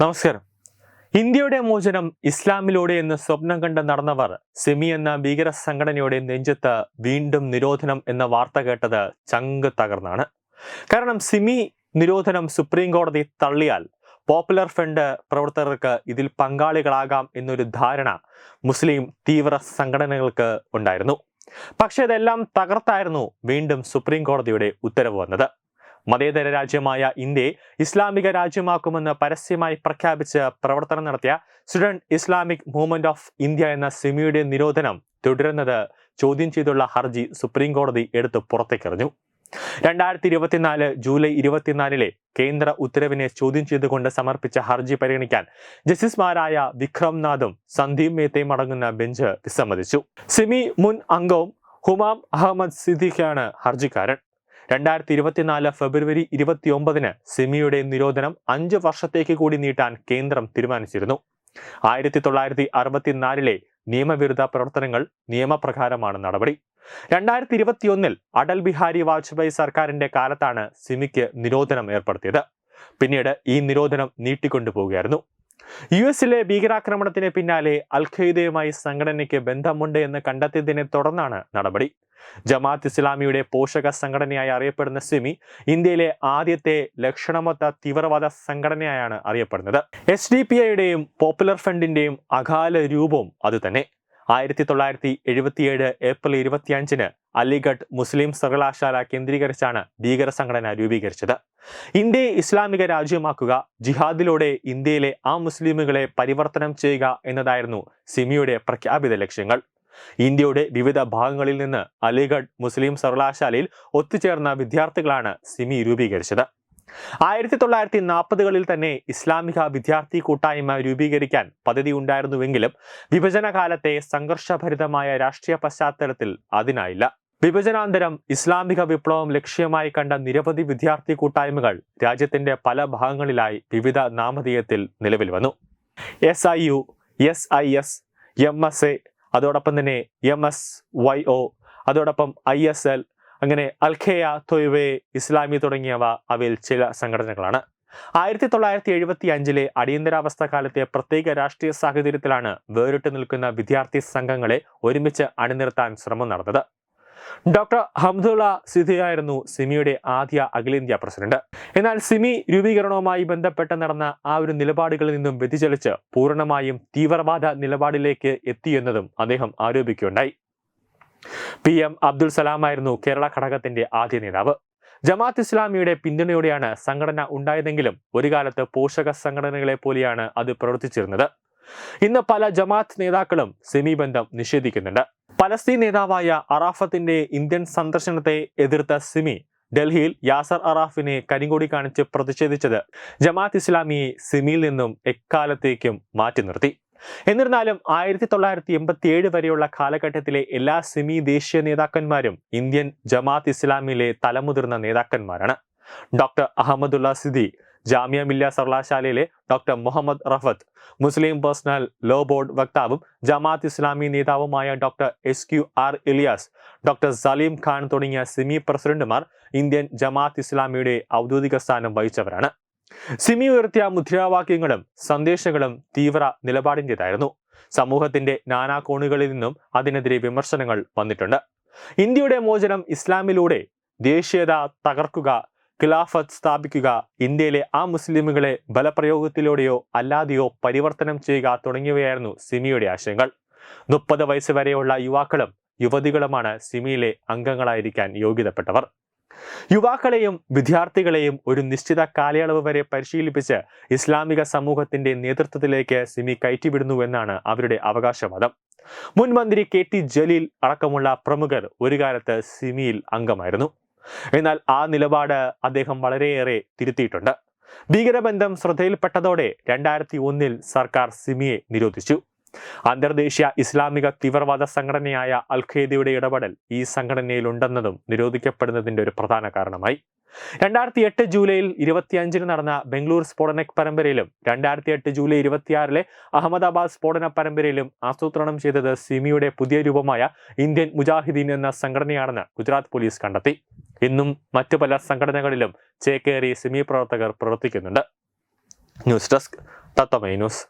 നമസ്കാരം. ഇന്ത്യയുടെ മോചനം ഇസ്ലാമിലൂടെ എന്ന് സ്വപ്നം കണ്ട് നടന്നവർ സെമി എന്ന ഭീകര സംഘടനയുടെ നെഞ്ചത്ത് വീണ്ടും നിരോധനം എന്ന വാർത്ത കേട്ടത് ചങ്ക് തകർന്നാണ്. കാരണം സിമി നിരോധനം സുപ്രീം കോടതി തള്ളിയാൽ പോപ്പുലർ ഫ്രണ്ട് പ്രവർത്തകർക്ക് ഇതിൽ പങ്കാളികളാകാം എന്നൊരു ധാരണ മുസ്ലിം തീവ്ര സംഘടനകൾക്ക് ഉണ്ടായിരുന്നു. പക്ഷെ ഇതെല്ലാം തകർത്തായിരുന്നു വീണ്ടും സുപ്രീം കോടതിയുടെ ഉത്തരവ് വന്നത്. മതേതര രാജ്യമായ ഇന്ത്യയെ ഇസ്ലാമിക രാജ്യമാക്കുമെന്ന് പരസ്യമായി പ്രഖ്യാപിച്ച് പ്രവർത്തനം നടത്തിയ Student Islamic Movement of India എന്ന സിമിയുടെ നിരോധനം തുടരുന്നത് ചോദ്യം ചെയ്തുള്ള ഹർജി സുപ്രീം കോടതി എടുത്ത് പുറത്തേക്കെറിഞ്ഞു. രണ്ടായിരത്തി ഇരുപത്തിനാല് ജൂലൈ ഇരുപത്തിനാലിലെ കേന്ദ്ര ഉത്തരവിനെ ചോദ്യം ചെയ്തുകൊണ്ട് സമർപ്പിച്ച ഹർജി പരിഗണിക്കാൻ ജസ്റ്റിസുമാരായ വിക്രം നാഥും സന്ദീപ് മേത്തയും അടങ്ങുന്ന ബെഞ്ച് വിസമ്മതിച്ചു. സിമി മുൻ അംഗവും ഹുമാം അഹമ്മദ് സിദ്ദിഖാണ് ഹർജിക്കാരൻ. രണ്ടായിരത്തി ഇരുപത്തിനാല് ഫെബ്രുവരി ഇരുപത്തിയൊമ്പതിന് സിമിയുടെ നിരോധനം അഞ്ച് വർഷത്തേക്ക് കൂടി നീട്ടാൻ കേന്ദ്രം തീരുമാനിച്ചിരുന്നു. ആയിരത്തി തൊള്ളായിരത്തി അറുപത്തിനാലിലെ നിയമവിരുദ്ധ പ്രവർത്തനങ്ങൾ നിയമപ്രകാരമാണ് നടപടി. രണ്ടായിരത്തി ഇരുപത്തിയൊന്നിൽ അടൽ ബിഹാരി വാജ്പേയി സർക്കാരിന്റെ കാലത്താണ് സിമിക്ക് നിരോധനം ഏർപ്പെടുത്തിയത്. പിന്നീട് ഈ നിരോധനം നീട്ടിക്കൊണ്ടുപോവുകയായിരുന്നു. യു എസിലെ ഭീകരാക്രമണത്തിന് പിന്നാലെ അൽ ഖയ്ദയുമായി സംഘടനയ്ക്ക് ബന്ധമുണ്ട് എന്ന് കണ്ടെത്തിയതിനെ തുടർന്നാണ് നടപടി. ജമാഅത്ത് ഇസ്ലാമിയുടെ പോഷക സംഘടനയായി അറിയപ്പെടുന്ന സിമി ഇന്ത്യയിലെ ആദ്യത്തെ ലക്ഷണമൊത്ത തീവ്രവാദ സംഘടനയായാണ് അറിയപ്പെടുന്നത്. എസ് ഡി പി ഐയുടെയും പോപ്പുലർ ഫ്രണ്ടിന്റെയും അകാല രൂപവും അതുതന്നെ. ആയിരത്തി തൊള്ളായിരത്തി എഴുപത്തിയേഴ് ഏപ്രിൽ ഇരുപത്തിയഞ്ചിന് അലിഗഡ് മുസ്ലിം സർവകലാശാല കേന്ദ്രീകരിച്ചാണ് ഭീകര സംഘടന രൂപീകരിച്ചത്. ഇന്ത്യയെ ഇസ്ലാമിക രാജ്യമാക്കുക ജിഹാദിലൂടെ ഇന്ത്യയിലെ ആ മുസ്ലിമുകളെ പരിവർത്തനം ചെയ്യുക എന്നതായിരുന്നു സിമിയുടെ പ്രഖ്യാപിത ലക്ഷ്യങ്ങൾ. ഇന്ത്യയുടെ വിവിധ ഭാഗങ്ങളിൽ നിന്ന് അലിഗഡ് മുസ്ലിം സർവകലാശാലയിൽ ഒത്തുചേർന്ന വിദ്യാർത്ഥികളാണ് സിമി രൂപീകരിച്ചത്. ആയിരത്തി തൊള്ളായിരത്തി നാൽപ്പതുകളിൽ തന്നെ ഇസ്ലാമിക വിദ്യാർത്ഥി കൂട്ടായ്മ രൂപീകരിക്കാൻ പദ്ധതി ഉണ്ടായിരുന്നുവെങ്കിലും വിഭജനകാലത്തെ സംഘർഷഭരിതമായ രാഷ്ട്രീയ പശ്ചാത്തലത്തിൽ അതിനായില്ല. വിഭജനാന്തരം ഇസ്ലാമിക വിപ്ലവം ലക്ഷ്യമായി കണ്ട നിരവധി വിദ്യാർത്ഥി കൂട്ടായ്മകൾ രാജ്യത്തിന്റെ പല ഭാഗങ്ങളിലായി വിവിധ നാമധേയത്തിൽ നിലവിൽ വന്നു. S I U S I S M S A അതോടൊപ്പം തന്നെ എം എസ് വൈ ഒ അതോടൊപ്പം ഐ എസ് എൽ അങ്ങനെ അൽഖേയ തൊയ്വെ ഇസ്ലാമി തുടങ്ങിയവ അവയിൽ ചില സംഘടനകളാണ്. ആയിരത്തി തൊള്ളായിരത്തി എഴുപത്തി അഞ്ചിലെ അടിയന്തരാവസ്ഥ കാലത്തെ പ്രത്യേക രാഷ്ട്രീയ സാഹചര്യത്തിലാണ് വേറിട്ട് നിൽക്കുന്ന വിദ്യാർത്ഥി സംഘങ്ങളെ ഒരുമിച്ച് അണിനിർത്താൻ ശ്രമം നടന്നത്. ഡോക്ടർ ഹംദുള്ള സിദ്ധിയായിരുന്നു സിമിയുടെ ആദ്യ അഖിലേന്ത്യാ പ്രസിഡന്റ്. എന്നാൽ സിമി രൂപീകരണവുമായി ബന്ധപ്പെട്ട് നടന്ന ആ ഒരു നിലപാടുകളിൽ നിന്നും വ്യതിചലിച്ച് പൂർണമായും തീവ്രവാദ നിലപാടിലേക്ക് എത്തിയെന്നതും അദ്ദേഹം ആരോപിക്കുകയുണ്ടായി. പി എം അബ്ദുൽ സലാമായിരുന്നു കേരള ഘടകത്തിന്റെ ആദ്യ നേതാവ്. ജമാഅത്ത് ഇസ്ലാമിയുടെ പിന്തുണയോടെയാണ് സംഘടന ഉണ്ടായതെങ്കിലും ഒരു കാലത്ത് പോഷക സംഘടനകളെ പോലെയാണ് അത് പ്രവർത്തിച്ചിരുന്നത്. ഇന്ന് പല ജമാഅത്ത് നേതാക്കളും സെമി ബന്ധം നിഷേധിക്കുന്നുണ്ട്. പലസ്തീൻ നേതാവായ അറാഫത്തിന്റെ ഇന്ത്യൻ സന്ദർശനത്തെ എതിർത്ത സിമി ഡൽഹിയിൽ യാസർ അറാഫിനെ കരിങ്കൊടി കാണിച്ച് പ്രതിഷേധിച്ചത് ജമാഅത്ത് ഇസ്ലാമിയെ സിമിയിൽ നിന്നും എക്കാലത്തേക്കും മാറ്റി നിർത്തി. എന്നിരുന്നാലും ആയിരത്തി തൊള്ളായിരത്തി എൺപത്തി ഏഴ് വരെയുള്ള കാലഘട്ടത്തിലെ എല്ലാ സിമി ദേശീയ നേതാക്കന്മാരും ഇന്ത്യൻ ജമാഅത്ത് ഇസ്ലാമിലെ തലമുതിർന്ന നേതാക്കന്മാരാണ്. ഡോക്ടർ അഹമ്മദുള്ള സിദി ജാമിയ മില്ല സർവകലാശാലയിലെ doctor Muhammad Rafat Muslim personal law board വക്താവും Jamaat Islami നേതാവുമായ doctor S Q R Ilyas doctor Salim Khan തുടങ്ങിയ സിമി പ്രസിഡന്റുമാർ ഇന്ത്യൻ ജമാഅത്ത് ഇസ്ലാമിയുടെ ഔദ്യോഗിക സ്ഥാനം വഹിച്ചവരാണ്. സിമി ഉയർത്തിയ മുദ്രാവാക്യങ്ങളും സന്ദേശങ്ങളും തീവ്ര നിലപാടിന്റെതായിരുന്നു സമൂഹത്തിന്റെ നാനാ കോണുകളിൽ നിന്നും അതിനെതിരെ വിമർശനങ്ങൾ വന്നിട്ടുണ്ട്. ഇന്ത്യയുടെ മോചനം ഇസ്ലാമിലൂടെ ദേശീയത തകർക്കുക ഖിലാഫത്ത് സ്ഥാപിക്കുക ഇന്ത്യയിലെ ആ മുസ്ലിമുകളെ ബലപ്രയോഗത്തിലൂടെയോ അല്ലാതെയോ പരിവർത്തനം ചെയ്യുക തുടങ്ങിയവയായിരുന്നു സിമിയുടെ ആശയങ്ങൾ. മുപ്പത് വയസ്സ് വരെയുള്ള യുവാക്കളും യുവതികളുമാണ് സിമിയിലെ അംഗങ്ങളായിരിക്കാൻ യോഗ്യതപ്പെട്ടവർ. യുവാക്കളെയും വിദ്യാർത്ഥികളെയും ഒരു നിശ്ചിത കാലയളവ് വരെ പരിശീലിപ്പിച്ച് ഇസ്ലാമിക സമൂഹത്തിന്റെ നേതൃത്വത്തിലേക്ക് സിമി കയറ്റിവിടുന്നുവെന്നാണ് അവരുടെ അവകാശവാദം. മുൻമന്ത്രി കെ ടി ജലീൽ അടക്കമുള്ള പ്രമുഖർ ഒരു കാലത്ത് സിമിയിൽ അംഗമായിരുന്നു. എന്നാൽ ആ നിലപാട് അദ്ദേഹം വളരെയേറെ തിരുത്തിയിട്ടുണ്ട്. ഭീകരബന്ധം ശ്രദ്ധയിൽപ്പെട്ടതോടെ രണ്ടായിരത്തി ഒന്നിൽ സർക്കാർ സിമിയെ നിരോധിച്ചു. അന്തർദേശീയ ഇസ്ലാമിക തീവ്രവാദ സംഘടനയായ അൽ ഇടപെടൽ ഈ സംഘടനയിലുണ്ടെന്നതും നിരോധിക്കപ്പെടുന്നതിന്റെ ഒരു പ്രധാന കാരണമായി. രണ്ടായിരത്തി എട്ട് ജൂലൈയിൽ ഇരുപത്തിയഞ്ചിന് നടന്ന ബംഗളൂർ സ്ഫോടന പരമ്പരയിലും രണ്ടായിരത്തി എട്ട് ജൂലൈ ഇരുപത്തിയാറിലെ അഹമ്മദാബാദ് സ്ഫോടന പരമ്പരയിലും ആസൂത്രണം ചെയ്തത് സിമിയുടെ പുതിയ രൂപമായ ഇന്ത്യൻ മുജാഹിദീൻ എന്ന സംഘടനയാണെന്ന് ഗുജറാത്ത് പോലീസ് കണ്ടെത്തി. ഇന്നും മറ്റു പല സംഘടനകളിലും ചേക്കേറി സിമി പ്രവർത്തകർ പ്രവർത്തിക്കുന്നുണ്ട്. ന്യൂസ് ഡെസ്ക് തത്തമൈ ന്യൂസ്.